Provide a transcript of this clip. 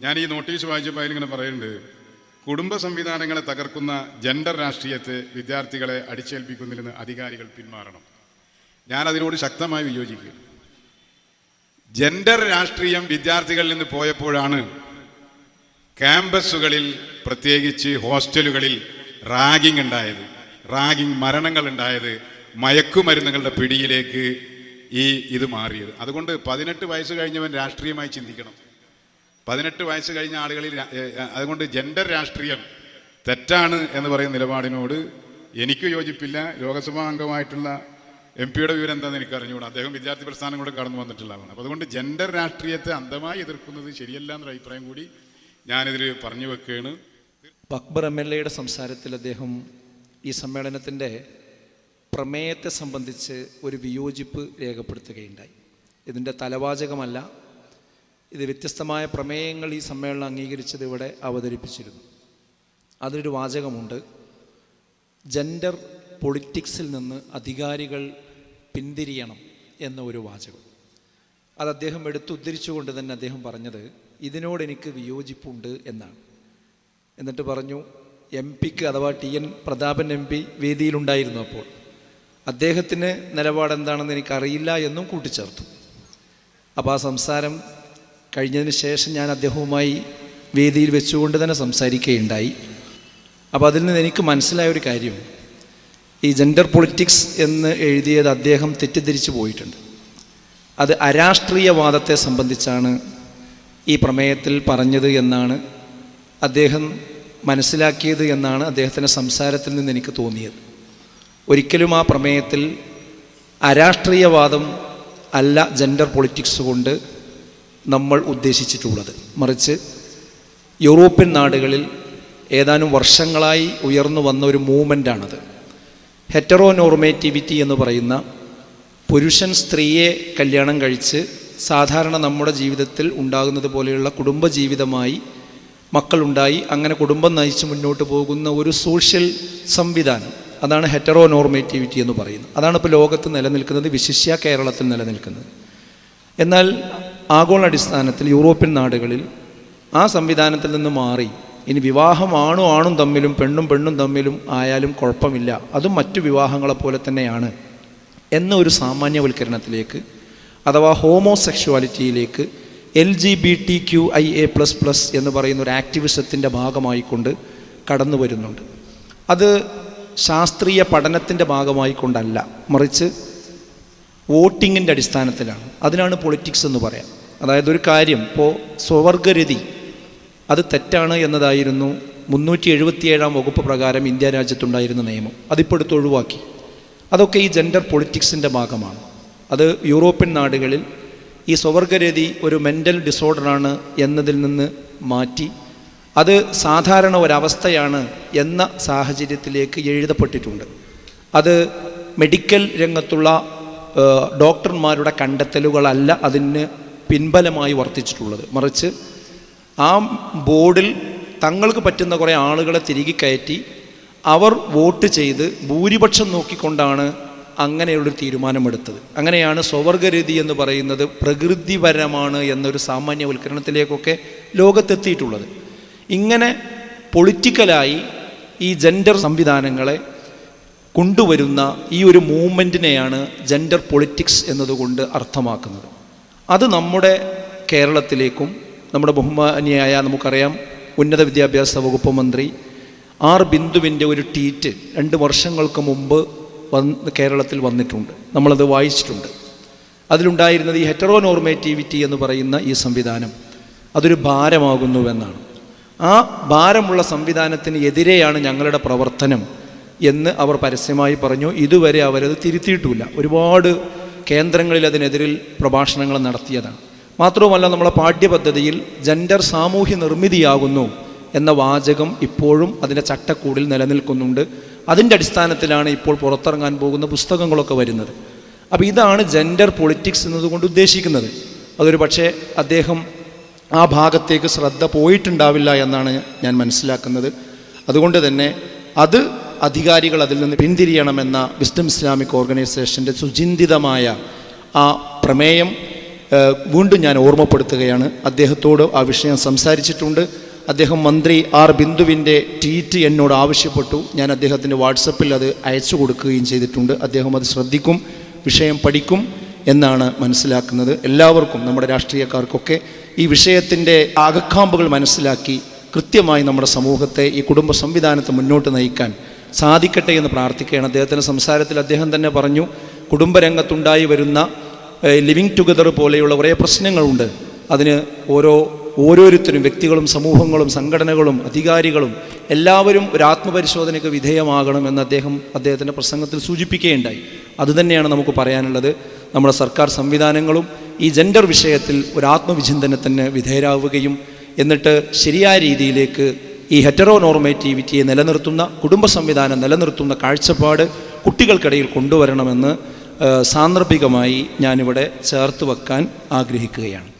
ഞാൻ ഈ നോട്ടീസ് വായിച്ചപ്പോൾ അതിലിങ്ങനെ പറയുന്നുണ്ട്. കുടുംബ സംവിധാനങ്ങളെ തകർക്കുന്ന ജെൻഡർ രാഷ്ട്രീയത്തെ വിദ്യാർത്ഥികളെ അടിച്ചേൽപ്പിക്കുന്നതിൽ നിന്ന് അധികാരികൾ പിന്മാറണം. ഞാൻ അതിനോട് ശക്തമായി വിയോജിക്കുക ജെൻഡർ രാഷ്ട്രീയം വിദ്യാർത്ഥികളിൽ നിന്ന് പോയപ്പോഴാണ് ക്യാമ്പസുകളിൽ പ്രത്യേകിച്ച് ഹോസ്റ്റലുകളിൽ റാഗിംഗ് ഉണ്ടായത്. റാഗിംഗ് മരണങ്ങൾ ഉണ്ടായത് മയക്കുമരുന്നുകളുടെ പിടിയിലേക്ക് ഈ ഇത് മാറിയത്. അതുകൊണ്ട് പതിനെട്ട് വയസ്സ് കഴിഞ്ഞവൻ രാഷ്ട്രീയമായി ചിന്തിക്കണം. പതിനെട്ട് വയസ്സ് കഴിഞ്ഞ ആളുകളിൽ അതുകൊണ്ട് ജെൻഡർ രാഷ്ട്രീയം തെറ്റാണ് എന്ന് പറയുന്ന നിലപാടിനോട് എനിക്ക് യോജിപ്പില്ല. ലോകസഭാ അംഗമായിട്ടുള്ള എം പിയുടെ വിവരം എന്താണെന്ന് എനിക്ക് അറിഞ്ഞുകൂടാ. അദ്ദേഹം വിദ്യാർത്ഥി പ്രസ്ഥാനം കൂടെ കടന്നു വന്നിട്ടുള്ളതാണ്. അപ്പോൾ അതുകൊണ്ട് ജെൻഡർ രാഷ്ട്രീയത്തെ അന്ധമായി എതിർക്കുന്നത് ശരിയല്ല എന്നൊരു അഭിപ്രായം കൂടി ഞാനിതിൽ പറഞ്ഞു വെക്കുകയാണ്. അക്ബർ എം എൽ എയുടെ സംസാരത്തിൽ അദ്ദേഹം ഈ സമ്മേളനത്തിന്റെ പ്രമേയത്തെ സംബന്ധിച്ച് ഒരു വിയോജിപ്പ് രേഖപ്പെടുത്തുകയുണ്ടായി. ഇതിന്റെ തലവാചകമല്ല ഇത് വ്യത്യസ്തമായ പ്രമേയങ്ങൾ ഈ സമ്മേളനം അംഗീകരിച്ചത് ഇവിടെ അവതരിപ്പിച്ചിരുന്നു. അതിലൊരു വാചകമുണ്ട്. ജെൻഡർ പൊളിറ്റിക്സിൽ നിന്ന് അധികാരികൾ പിന്തിരിയണം എന്ന ഒരു വാചകം. അത് അദ്ദേഹം എടുത്ത് ഉദ്ധരിച്ചുകൊണ്ട് തന്നെ അദ്ദേഹം പറഞ്ഞത് ഇതിനോട് എനിക്ക് വിയോജിപ്പുണ്ട് എന്നാണ്. എന്നിട്ട് പറഞ്ഞു എം പിക്ക് അഥവാ T N Prathapan M P വേദിയിലുണ്ടായിരുന്നു അപ്പോൾ. അദ്ദേഹത്തിന് നിലപാടെന്താണെന്ന് എനിക്കറിയില്ല എന്നും കൂട്ടിച്ചേർത്തു. അപ്പോൾ ആ സംസാരം കഴിഞ്ഞതിന് ശേഷം ഞാൻ അദ്ദേഹവുമായി വേദിയിൽ വെച്ചുകൊണ്ട് തന്നെ സംസാരിക്കുകയുണ്ടായി. അപ്പോൾ അതിൽ നിന്ന് എനിക്ക് മനസ്സിലായ ഒരു കാര്യം. ഈ ജെൻഡർ പൊളിറ്റിക്സ് എന്ന് എഴുതിയത് അദ്ദേഹം തെറ്റിദ്ധരിച്ചു പോയിട്ടുണ്ട്. അത് അരാഷ്ട്രീയവാദത്തെ സംബന്ധിച്ചാണ് ഈ പ്രമേയത്തിൽ പറഞ്ഞത് എന്നാണ് അദ്ദേഹം മനസ്സിലാക്കിയത് എന്നാണ് അദ്ദേഹത്തിന്റെ സംസാരത്തിൽ നിന്ന് എനിക്ക് തോന്നിയത്. ഒരിക്കലും ആ പ്രമേയത്തിൽ അരാഷ്ട്രീയവാദം അല്ല ജെൻഡർ പൊളിറ്റിക്സ് കൊണ്ട് നമ്മൾ ഉദ്ദേശിച്ചിട്ടുള്ളത്. മറിച്ച് യൂറോപ്യൻ നാടുകളിൽ ഏതാനും വർഷങ്ങളായി ഉയർന്നു വന്ന ഒരു മൂവ്മെന്റാണത് ഹെറ്ററോനോർമേറ്റിവിറ്റി എന്ന് പറയുന്ന പുരുഷൻ സ്ത്രീയെ കല്യാണം കഴിച്ച് സാധാരണ നമ്മുടെ ജീവിതത്തിൽ ഉണ്ടാകുന്നത് പോലെയുള്ള കുടുംബജീവിതമായി മക്കളുണ്ടായി അങ്ങനെ കുടുംബം നയിച്ച് മുന്നോട്ട് പോകുന്ന ഒരു സോഷ്യൽ സംവിധാനം. അതാണ് ഹെറ്ററോനോർമേറ്റിവിറ്റി എന്ന് പറയുന്നത്. അതാണ് ഇപ്പോൾ ലോകത്ത് നിലനിൽക്കുന്നത് വിശിഷ്യ കേരളത്തിൽ നിലനിൽക്കുന്നത്. എന്നാൽ ആഗോള അടിസ്ഥാനത്തിൽ യൂറോപ്യൻ നാടുകളിൽ ആ സംവിധാനത്തിൽ നിന്ന് മാറി. ഇനി വിവാഹം ആണും ആണും തമ്മിലും പെണ്ണും പെണ്ണും തമ്മിലും ആയാലും കുഴപ്പമില്ല. അതും മറ്റു വിവാഹങ്ങളെ പോലെ തന്നെയാണ്. എന്ന ഒരു സാമാന്യവൽക്കരണത്തിലേക്ക് അഥവാ ഹോമോസെക്ഷുവാലിറ്റിയിലേക്ക് L G B T Q I A plus plus എന്ന് പറയുന്ന ഒരു ആക്ടിവിസത്തിന്റെ ഭാഗമായിക്കൊണ്ട് കടന്നു വരുന്നുണ്ട് അത് ശാസ്ത്രീയ പഠനത്തിന്റെ ഭാഗമായിക്കൊണ്ടല്ല. മറിച്ച് വോട്ടിങ്ങിന്റെ അടിസ്ഥാനത്തിലാണ്. അതിനാണ് പൊളിറ്റിക്സ് എന്ന് പറയാം. അതായത് ഒരു കാര്യം ഇപ്പോൾ സ്വവർഗരതി അത് തെറ്റാണ് എന്നതായിരുന്നു മുന്നൂറ്റി എഴുപത്തിയേഴാം വകുപ്പ് പ്രകാരം ഇന്ത്യ രാജ്യത്തുണ്ടായിരുന്ന നിയമം. അതിപ്പോൾ എടുത്ത് ഒഴിവാക്കി. അതൊക്കെ ഈ ജെൻഡർ പൊളിറ്റിക്സിന്റെ ഭാഗമാണ്. അത് യൂറോപ്യൻ നാടുകളിൽ ഈ സ്വവർഗരതി ഒരു മെന്റൽ ഡിസോർഡറാണ് എന്നതിൽ നിന്ന് മാറ്റി അത് സാധാരണ ഒരവസ്ഥയാണ് എന്ന സാഹചര്യത്തിലേക്ക് എഴുതപ്പെട്ടിട്ടുണ്ട്. അത് മെഡിക്കൽ രംഗത്തുള്ള ഡോക്ടർമാരുടെ കണ്ടെത്തലുകളല്ല അതിന് പിൻബലമായി വർത്തിച്ചിട്ടുള്ളത്. മറിച്ച് ആ ബോർഡിൽ തങ്ങൾക്ക് പറ്റുന്ന കുറേ ആളുകളെ തിരികെ കയറ്റി അവർ വോട്ട് ചെയ്ത് ഭൂരിപക്ഷം നോക്കിക്കൊണ്ടാണ് അങ്ങനെയുള്ളൊരു തീരുമാനമെടുത്തത്. അങ്ങനെയാണ് സ്വവർഗരീതി എന്ന് പറയുന്നത് പ്രകൃതിപരമാണ് എന്നൊരു സാമാന്യവൽക്കരണത്തിലേക്കൊക്കെ ലോകത്തെത്തിയിട്ടുള്ളത്. ഇങ്ങനെ പൊളിറ്റിക്കലായി ഈ ജെൻഡർ സംവിധാനങ്ങളെ കൊണ്ടുവരുന്ന ഈ ഒരു മൂവ്മെന്റിനെയാണ് ജെൻഡർ പൊളിറ്റിക്സ് എന്നതുകൊണ്ട് അർത്ഥമാക്കുന്നത്. അത് നമ്മുടെ കേരളത്തിലേക്കും നമ്മുടെ ബഹുമാനിയായ നമുക്കറിയാം ഉന്നത വിദ്യാഭ്യാസ വകുപ്പ് മന്ത്രി ആർ ബിന്ദുവിന്റെ ഒരു ട്വീറ്റ് രണ്ട് വർഷങ്ങൾക്ക് മുമ്പ് വന്ന് കേരളത്തിൽ വന്നിട്ടുണ്ട്. നമ്മളത് വായിച്ചിട്ടുണ്ട്. അതിലുണ്ടായിരുന്നത് ഈ ഹെറ്ററോനോർമേറ്റിവിറ്റി എന്ന് പറയുന്ന ഈ സംവിധാനം. അതൊരു ഭാരമാകുന്നുവെന്നാണ്. ആ ഭാരമുള്ള സംവിധാനത്തിന് എതിരെയാണ് ഞങ്ങളുടെ പ്രവർത്തനം. എന്ന് അവർ പരസ്യമായി പറഞ്ഞു. ഇതുവരെ അവരത് തിരുത്തിയിട്ടുമില്ല ഒരുപാട് കേന്ദ്രങ്ങളിൽ അതിനെതിരിൽ പ്രഭാഷണങ്ങൾ നടത്തിയതാണ്. മാത്രവുമല്ല നമ്മളെ പാഠ്യപദ്ധതിയിൽ ജെൻഡർ സാമൂഹ്യ നിർമ്മിതിയാകുന്നു എന്ന വാചകം ഇപ്പോഴും അതിന്റെ ചട്ടക്കൂടിൽ നിലനിൽക്കുന്നുണ്ട്. അതിന്റെ അടിസ്ഥാനത്തിലാണ് ഇപ്പോൾ പുറത്തിറങ്ങാൻ പോകുന്ന പുസ്തകങ്ങളൊക്കെ വരുന്നത്. അപ്പോൾ ഇതാണ് ജെൻഡർ പൊളിറ്റിക്സ് എന്നതുകൊണ്ട് ഉദ്ദേശിക്കുന്നത്. അതൊരു പക്ഷേ അദ്ദേഹം ആ ഭാഗത്തേക്ക് ശ്രദ്ധ പോയിട്ടുണ്ടാവില്ല എന്നാണ് ഞാൻ മനസ്സിലാക്കുന്നത്. അതുകൊണ്ട് തന്നെ അത് അധികാരികൾ അതിൽ നിന്ന് പിന്തിരിയണമെന്ന വിസ്ഡം ഇസ്ലാമിക് ഓർഗനൈസേഷന്റെ സുചിന്തിതമായ ആ പ്രമേയം വീണ്ടും ഞാൻ ഓർമ്മപ്പെടുത്തുകയാണ്. അദ്ദേഹത്തോട് ആ വിഷയം സംസാരിച്ചിട്ടുണ്ട്. അദ്ദേഹം മന്ത്രി ആർ ബിന്ദുവിന്റെ ട്വീറ്റ് എന്നോട് ആവശ്യപ്പെട്ടു. ഞാൻ അദ്ദേഹത്തിന്റെ വാട്സപ്പിൽ അത് അയച്ചു കൊടുക്കുകയും ചെയ്തിട്ടുണ്ട്. അദ്ദേഹം അത് ശ്രദ്ധിക്കും വിഷയം പഠിക്കും എന്നാണ് മനസ്സിലാക്കുന്നത്. എല്ലാവർക്കും നമ്മുടെ രാഷ്ട്രീയക്കാർക്കൊക്കെ ഈ വിഷയത്തിന്റെ അകക്കാമ്പുകൾ മനസ്സിലാക്കി കൃത്യമായി നമ്മുടെ സമൂഹത്തെ ഈ കുടുംബ സംവിധാനത്തെ മുന്നോട്ട് നയിക്കാൻ സാധിക്കട്ടെ എന്ന് പ്രാർത്ഥിക്കുകയാണ്. അദ്ദേഹത്തിന്റെ സംസാരത്തിൽ അദ്ദേഹം തന്നെ പറഞ്ഞു കുടുംബരംഗത്തുണ്ടായി വരുന്ന ലിവിങ് ടുഗദർ പോലെയുള്ള കുറേ പ്രശ്നങ്ങളുണ്ട്. അതിന് ഓരോ ഓരോരുത്തരും വ്യക്തികളും സമൂഹങ്ങളും സംഘടനകളും അധികാരികളും എല്ലാവരും ഒരു ആത്മപരിശോധനയ്ക്ക് വിധേയമാകണമെന്ന് അദ്ദേഹം അദ്ദേഹത്തിന്റെ പ്രസംഗത്തിൽ സൂചിപ്പിക്കുകയുണ്ടായി. അതുതന്നെയാണ് നമുക്ക് പറയാനുള്ളത്. നമ്മുടെ സർക്കാർ സംവിധാനങ്ങളും ഈ ജെൻഡർ വിഷയത്തിൽ ഒരു ആത്മവിചിന്തനത്തിന് വിധേയരാവുകയും എന്നിട്ട് ശരിയായ രീതിയിലേക്ക് ഈ ഹെറ്ററോ നോർമേറ്റിവിറ്റിയെ നിലനിർത്തുന്ന കുടുംബ സംവിധാനം നിലനിർത്തുന്ന കാഴ്ചപ്പാട് കുട്ടികൾക്കിടയിൽ കൊണ്ടുവരണമെന്ന് സാന്ദർഭികമായി ഞാനിവിടെ ചേർത്ത് വെക്കാൻ ആഗ്രഹിക്കുകയാണ്.